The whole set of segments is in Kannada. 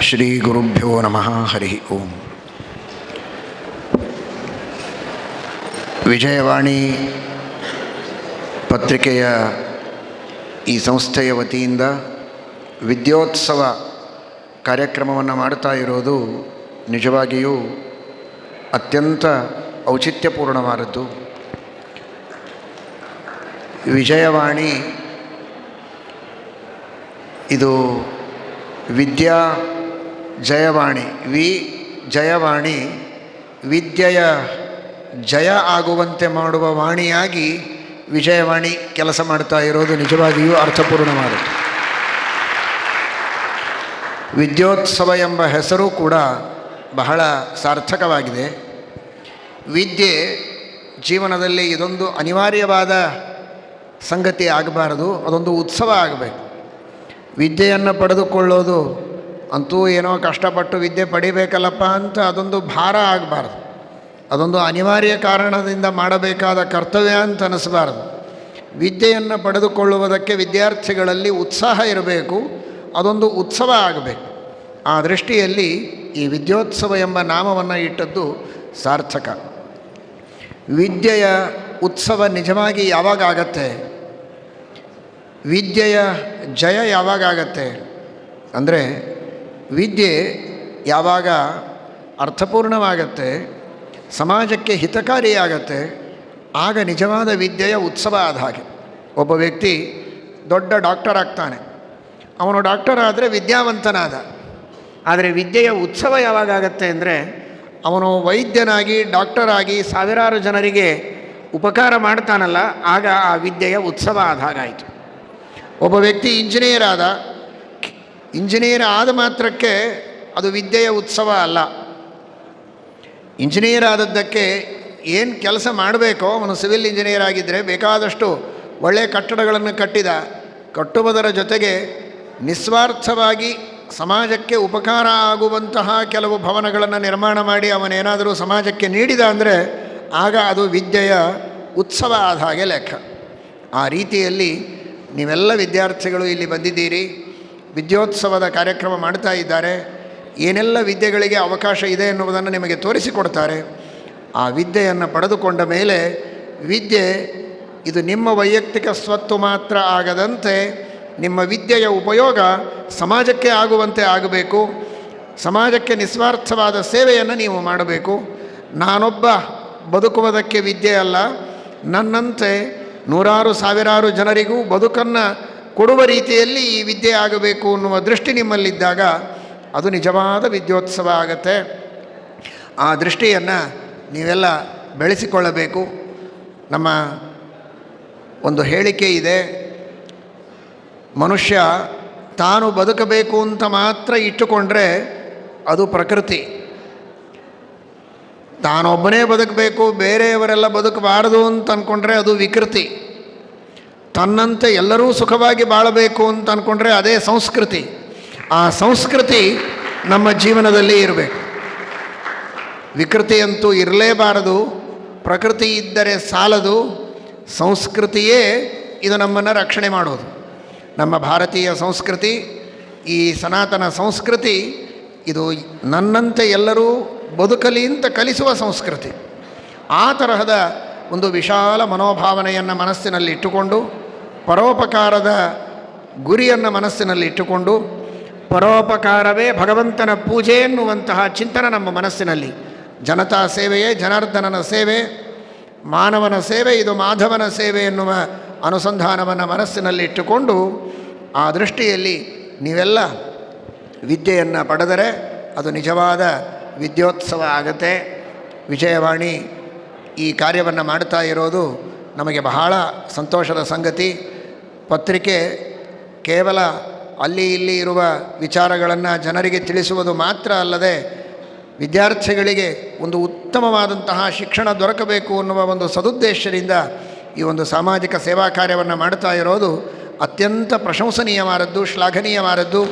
ಶ್ರೀಗುರುಭ್ಯೋ ನಮಃ, ಹರಿ ಓಂ. ವಿಜಯವಾಣಿ ಪತ್ರಿಕೆಯ ಈ ಸಂಸ್ಥೆಯ ವತಿಯಿಂದ ವಿದ್ಯೋತ್ಸವ ಕಾರ್ಯಕ್ರಮವನ್ನು ಮಾಡ್ತಾ ಇರೋದು ನಿಜವಾಗಿಯೂ ಅತ್ಯಂತ ಔಚಿತ್ಯಪೂರ್ಣವಾದದ್ದು. ವಿಜಯವಾಣಿ ಇದು ವಿದ್ಯಾ ಜಯವಾಣಿ, ವಿ ಜಯವಾಣಿ, ವಿದ್ಯೆಯ ಜಯ ಆಗುವಂತೆ ಮಾಡುವ ವಾಣಿಯಾಗಿ ವಿಜಯವಾಣಿ ಕೆಲಸ ಮಾಡ್ತಾ ಇರೋದು ನಿಜವಾಗಿಯೂ ಅರ್ಥಪೂರ್ಣವಾದದ್ದು. ವಿದ್ಯೋತ್ಸವ ಎಂಬ ಹೆಸರು ಕೂಡ ಬಹಳ ಸಾರ್ಥಕವಾಗಿದೆ. ವಿದ್ಯೆ ಜೀವನದಲ್ಲಿ ಇದೊಂದು ಅನಿವಾರ್ಯವಾದ ಸಂಗತಿ ಆಗಬಾರದು, ಅದೊಂದು ಉತ್ಸವ ಆಗಬೇಕು. ವಿದ್ಯೆಯನ್ನು ಪಡೆದುಕೊಳ್ಳೋದು ಅಂತೂ ಏನೋ ಕಷ್ಟಪಟ್ಟು ವಿದ್ಯೆ ಪಡಿಬೇಕಲ್ಲಪ್ಪ ಅಂತ ಅದೊಂದು ಭಾರ ಆಗಬಾರ್ದು. ಅದೊಂದು ಅನಿವಾರ್ಯ ಕಾರಣದಿಂದ ಮಾಡಬೇಕಾದ ಕರ್ತವ್ಯ ಅಂತ ಅನಿಸಬಾರ್ದು. ವಿದ್ಯೆಯನ್ನು ಪಡೆದುಕೊಳ್ಳುವುದಕ್ಕೆ ವಿದ್ಯಾರ್ಥಿಗಳಲ್ಲಿ ಉತ್ಸಾಹ ಇರಬೇಕು, ಅದೊಂದು ಉತ್ಸವ ಆಗಬೇಕು. ಆ ದೃಷ್ಟಿಯಲ್ಲಿ ಈ ವಿದ್ಯೋತ್ಸವ ಎಂಬ ನಾಮವನ್ನು ಇಟ್ಟದ್ದು ಸಾರ್ಥಕ. ವಿದ್ಯೆಯ ಉತ್ಸವ ನಿಜವಾಗಿ ಯಾವಾಗ ಆಗತ್ತೆ? ವಿದ್ಯೆಯ ಜಯ ಯಾವಾಗ ಆಗತ್ತೆ? ಅಂದರೆ ವಿದ್ಯೆ ಯಾವಾಗ ಅರ್ಥಪೂರ್ಣವಾಗತ್ತೆ, ಸಮಾಜಕ್ಕೆ ಹಿತಕಾರಿಯಾಗತ್ತೆ, ಆಗ ನಿಜವಾದ ವಿದ್ಯೆಯ ಉತ್ಸವ ಆದ ಹಾಗೆ. ಒಬ್ಬ ವ್ಯಕ್ತಿ ದೊಡ್ಡ ಡಾಕ್ಟರ್ ಆಗ್ತಾನೆ. ಅವನು ಡಾಕ್ಟರ್ ಆದರೆ ವಿದ್ಯಾವಂತನಾದ. ಆದರೆ ವಿದ್ಯೆಯ ಉತ್ಸವ ಯಾವಾಗ ಆಗತ್ತೆ ಅಂದರೆ, ಅವನು ವೈದ್ಯನಾಗಿ, ಡಾಕ್ಟರ್ ಆಗಿ ಸಾವಿರಾರು ಜನರಿಗೆ ಉಪಕಾರ ಮಾಡ್ತಾನಲ್ಲ, ಆಗ ಆ ವಿದ್ಯೆಯ ಉತ್ಸವ ಆದ ಹಾಗಾಯಿತು. ಒಬ್ಬ ವ್ಯಕ್ತಿ ಇಂಜಿನಿಯರ್ ಆದ. ಇಂಜಿನಿಯರ್ ಆದ ಮಾತ್ರಕ್ಕೆ ಅದು ವಿದ್ಯೆಯ ಉತ್ಸವ ಅಲ್ಲ. ಇಂಜಿನಿಯರ್ ಆದದ್ದಕ್ಕೆ ಏನು ಕೆಲಸ ಮಾಡಬೇಕೋ, ಅವನು ಸಿವಿಲ್ ಇಂಜಿನಿಯರ್ ಆಗಿದ್ದರೆ ಬೇಕಾದಷ್ಟು ಒಳ್ಳೆಯ ಕಟ್ಟಡಗಳನ್ನು ಕಟ್ಟಿದ ಕಟ್ಟುವುದರ ಜೊತೆಗೆ ನಿಸ್ವಾರ್ಥವಾಗಿ ಸಮಾಜಕ್ಕೆ ಉಪಕಾರ ಆಗುವಂತಹ ಕೆಲವು ಭವನಗಳನ್ನು ನಿರ್ಮಾಣ ಮಾಡಿ ಅವನೇನಾದರೂ ಸಮಾಜಕ್ಕೆ ನೀಡಿದ ಅಂದರೆ ಆಗ ಅದು ವಿದ್ಯೆಯ ಉತ್ಸವ ಆದ ಹಾಗೆ ಲೆಕ್ಕ. ಆ ರೀತಿಯಲ್ಲಿ ನೀವೆಲ್ಲ ವಿದ್ಯಾರ್ಥಿಗಳು ಇಲ್ಲಿ ಬಂದಿದ್ದೀರಿ. ವಿದ್ಯೋತ್ಸವದ ಕಾರ್ಯಕ್ರಮ ಮಾಡ್ತಾ ಇದ್ದಾರೆ. ಏನೆಲ್ಲ ವಿದ್ಯೆಗಳಿಗೆ ಅವಕಾಶ ಇದೆ ಎನ್ನುವುದನ್ನು ನಿಮಗೆ ತೋರಿಸಿಕೊಡ್ತಾರೆ. ಆ ವಿದ್ಯೆಯನ್ನು ಪಡೆದುಕೊಂಡ ಮೇಲೆ ವಿದ್ಯೆ ಇದು ನಿಮ್ಮ ವೈಯಕ್ತಿಕ ಸ್ವತ್ತು ಮಾತ್ರ ಆಗದಂತೆ ನಿಮ್ಮ ವಿದ್ಯೆಯ ಉಪಯೋಗ ಸಮಾಜಕ್ಕೆ ಆಗುವಂತೆ ಆಗಬೇಕು. ಸಮಾಜಕ್ಕೆ ನಿಸ್ವಾರ್ಥವಾದ ಸೇವೆಯನ್ನು ನೀವು ಮಾಡಬೇಕು. ನಾನೊಬ್ಬ ಬದುಕುವುದಕ್ಕೆ ವಿದ್ಯೆ ಅಲ್ಲ. ನನ್ನಂತೆ ನೂರಾರು ಸಾವಿರಾರು ಜನರಿಗೂ ಬದುಕನ್ನು ಕೊಡುವ ರೀತಿಯಲ್ಲಿ ಈ ವಿದ್ಯೆ ಆಗಬೇಕು ಅನ್ನುವ ದೃಷ್ಟಿ ನಿಮ್ಮಲ್ಲಿದ್ದಾಗ ಅದು ನಿಜವಾದ ವಿದ್ಯೋತ್ಸವ ಆಗತ್ತೆ. ಆ ದೃಷ್ಟಿಯನ್ನು ನೀವೆಲ್ಲ ಬೆಳೆಸಿಕೊಳ್ಳಬೇಕು. ನಮ್ಮ ಒಂದು ಹೇಳಿಕೆ ಇದೆ, ಮನುಷ್ಯ ತಾನು ಬದುಕಬೇಕು ಅಂತ ಮಾತ್ರ ಇಟ್ಟುಕೊಂಡ್ರೆ ಅದು ಪ್ರಕೃತಿ. ತಾನೊಬ್ಬನೇ ಬದುಕಬೇಕು, ಬೇರೆಯವರೆಲ್ಲ ಬದುಕಬಾರದು ಅಂತ ಅಂದ್ಕೊಂಡ್ರೆ ಅದು ವಿಕೃತಿ. ತನ್ನಂತೆ ಎಲ್ಲರೂ ಸುಖವಾಗಿ ಬಾಳಬೇಕು ಅಂತ ಅಂದ್ಕೊಂಡ್ರೆ ಅದೇ ಸಂಸ್ಕೃತಿ. ಆ ಸಂಸ್ಕೃತಿ ನಮ್ಮ ಜೀವನದಲ್ಲಿ ಇರಬೇಕು. ವಿಕೃತಿಯಂತೂ ಇರಲೇಬಾರದು, ಪ್ರಕೃತಿ ಇದ್ದರೆ ಸಾಲದು, ಸಂಸ್ಕೃತಿಯೇ ಇದು ನಮ್ಮನ್ನು ರಕ್ಷಣೆ ಮಾಡೋದು. ನಮ್ಮ ಭಾರತೀಯ ಸಂಸ್ಕೃತಿ, ಈ ಸನಾತನ ಸಂಸ್ಕೃತಿ ಇದು ನನ್ನಂತೆ ಎಲ್ಲರೂ ಬದುಕಲಿ ಅಂತ ಕಲಿಸುವ ಸಂಸ್ಕೃತಿ. ಆ ತರಹದ ಒಂದು ವಿಶಾಲ ಮನೋಭಾವನೆಯನ್ನು ಮನಸ್ಸಿನಲ್ಲಿ ಇಟ್ಟುಕೊಂಡು ಪರೋಪಕಾರದ ಗುರಿಯನ್ನು ಮನಸ್ಸಿನಲ್ಲಿ ಇಟ್ಟುಕೊಂಡು ಪರೋಪಕಾರವೇ ಭಗವಂತನ ಪೂಜೆ ಎನ್ನುವಂತಹ ಚಿಂತನೆ ನಮ್ಮ ಮನಸ್ಸಿನಲ್ಲಿ. ಜನತಾ ಸೇವೆಯೇ ಜನಾರ್ದನನ ಸೇವೆ, ಮಾನವನ ಸೇವೆ, ಇದು ಮಾಧವನ ಸೇವೆ ಎನ್ನುವ ಅನುಸಂಧಾನವನ್ನು ಮನಸ್ಸಿನಲ್ಲಿ ಇಟ್ಟುಕೊಂಡು ಆ ದೃಷ್ಟಿಯಲ್ಲಿ ನೀವೆಲ್ಲ ವಿದ್ಯೆಯನ್ನು ಪಡೆದರೆ ಅದು ನಿಜವಾದ ವಿದ್ಯೋತ್ಸವ ಆಗತ್ತೆ. ವಿಜಯವಾಣಿ ಈ ಕಾರ್ಯವನ್ನು ಮಾಡ್ತಾ ಇರೋದು ನಮಗೆ ಬಹಳ ಸಂತೋಷದ ಸಂಗತಿ. ಪತ್ರಿಕೆ ಕೇವಲ ಅಲ್ಲಿ ಇಲ್ಲಿ ಇರುವ ವಿಚಾರಗಳನ್ನು ಜನರಿಗೆ ತಿಳಿಸುವುದು ಮಾತ್ರ ಅಲ್ಲದೆ ವಿದ್ಯಾರ್ಥಿಗಳಿಗೆ ಒಂದು ಉತ್ತಮವಾದಂತಹ ಶಿಕ್ಷಣ ದೊರಕಬೇಕು ಅನ್ನುವ ಒಂದು ಸದುದ್ದೇಶದಿಂದ ಈ ಒಂದು ಸಾಮಾಜಿಕ ಸೇವಾ ಕಾರ್ಯವನ್ನು ಮಾಡ್ತಾ ಇರೋದು ಅತ್ಯಂತ ಪ್ರಶಂಸನೀಯವಾದದ್ದು, ಶ್ಲಾಘನೀಯವಾದದ್ದು.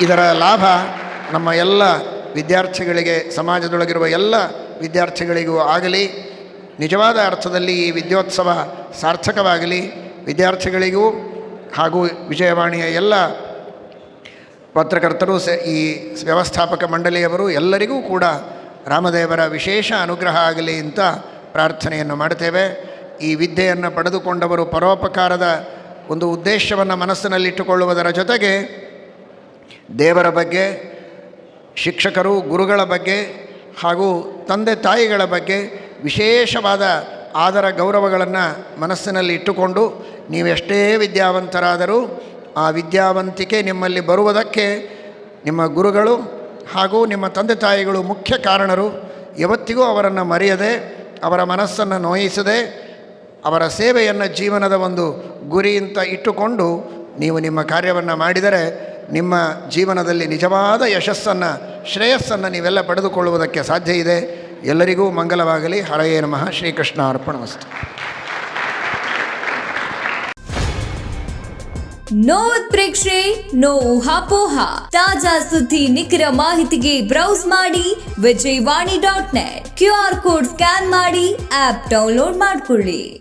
ಇದರ ಲಾಭ ನಮ್ಮ ಎಲ್ಲ ವಿದ್ಯಾರ್ಥಿಗಳಿಗೆ, ಸಮಾಜದೊಳಗಿರುವ ಎಲ್ಲ ವಿದ್ಯಾರ್ಥಿಗಳಿಗೂ ಆಗಲಿ. ನಿಜವಾದ ಅರ್ಥದಲ್ಲಿ ಈ ವಿದ್ಯೋತ್ಸವ ಸಾರ್ಥಕವಾಗಲಿ. ವಿದ್ಯಾರ್ಥಿಗಳಿಗೂ ಹಾಗೂ ವಿಜಯವಾಣಿಯ ಎಲ್ಲ ಪತ್ರಕರ್ತರು ಸ, ಈ ವ್ಯವಸ್ಥಾಪಕ ಮಂಡಳಿಯವರು ಎಲ್ಲರಿಗೂ ಕೂಡ ರಾಮದೇವರ ವಿಶೇಷ ಅನುಗ್ರಹ ಆಗಲಿ ಅಂತ ಪ್ರಾರ್ಥನೆಯನ್ನು ಮಾಡ್ತೇವೆ ಈ ವಿದ್ಯೆಯನ್ನು ಪಡೆದುಕೊಂಡವರು ಪರೋಪಕಾರದ ಒಂದು ಉದ್ದೇಶವನ್ನು ಮನಸ್ಸಿನಲ್ಲಿಟ್ಟುಕೊಳ್ಳುವುದರ ಜೊತೆಗೆ ದೇವರ ಬಗ್ಗೆ, ಶಿಕ್ಷಕರು, ಗುರುಗಳ ಬಗ್ಗೆ ಹಾಗೂ ತಂದೆ ತಾಯಿಗಳ ಬಗ್ಗೆ ವಿಶೇಷವಾದ ಆದರ ಗೌರವಗಳನ್ನು ಮನಸ್ಸಿನಲ್ಲಿ ಇಟ್ಟುಕೊಂಡು ನೀವೆಷ್ಟೇ ವಿದ್ಯಾವಂತರಾದರೂ ಆ ವಿದ್ಯಾವಂತಿಕೆ ನಿಮ್ಮಲ್ಲಿ ಬರುವುದಕ್ಕೆ ನಿಮ್ಮ ಗುರುಗಳು ಹಾಗೂ ನಿಮ್ಮ ತಂದೆ ತಾಯಿಗಳು ಮುಖ್ಯ ಕಾರಣರು. ಯಾವತ್ತಿಗೂ ಅವರನ್ನು ಮರೆಯದೆ, ಅವರ ಮನಸ್ಸನ್ನು ನೋಯಿಸದೆ, ಅವರ ಸೇವೆಯನ್ನು ಜೀವನದ ಒಂದು ಗುರಿ ಅಂತ ಇಟ್ಟುಕೊಂಡು ನೀವು ನಿಮ್ಮ ಕಾರ್ಯವನ್ನು ಮಾಡಿದರೆ ನಿಮ್ಮ ಜೀವನದಲ್ಲಿ ನಿಜವಾದ ಯಶಸ್ಸನ್ನು, ಶ್ರೇಯಸ್ಸನ್ನು ನೀವೆಲ್ಲ ಪಡೆದುಕೊಳ್ಳುವುದಕ್ಕೆ ಸಾಧ್ಯ ಇದೆ. ಎಲ್ಲರಿಗೂ ಮಂಗಲವಾಗಲಿ. ಹರಯೇ ನಮಃ. ಶ್ರೀಕೃಷ್ಣ ಅರ್ಪಣಮಸ್ತು ನೋ ಪ್ರೇಕ್ಷೆ, ನೋವು ಹಾಪೋಹ. ತಾಜಾ ಸುದ್ದಿ, ನಿಖರ ಮಾಹಿತಿಗೆ ಬ್ರೌಸ್ ಮಾಡಿ Vijayavani dot net. Q R code scan ಮಾಡಿ, ಆಪ್ ಡೌನ್ಲೋಡ್ ಮಾಡಿಕೊಳ್ಳಿ.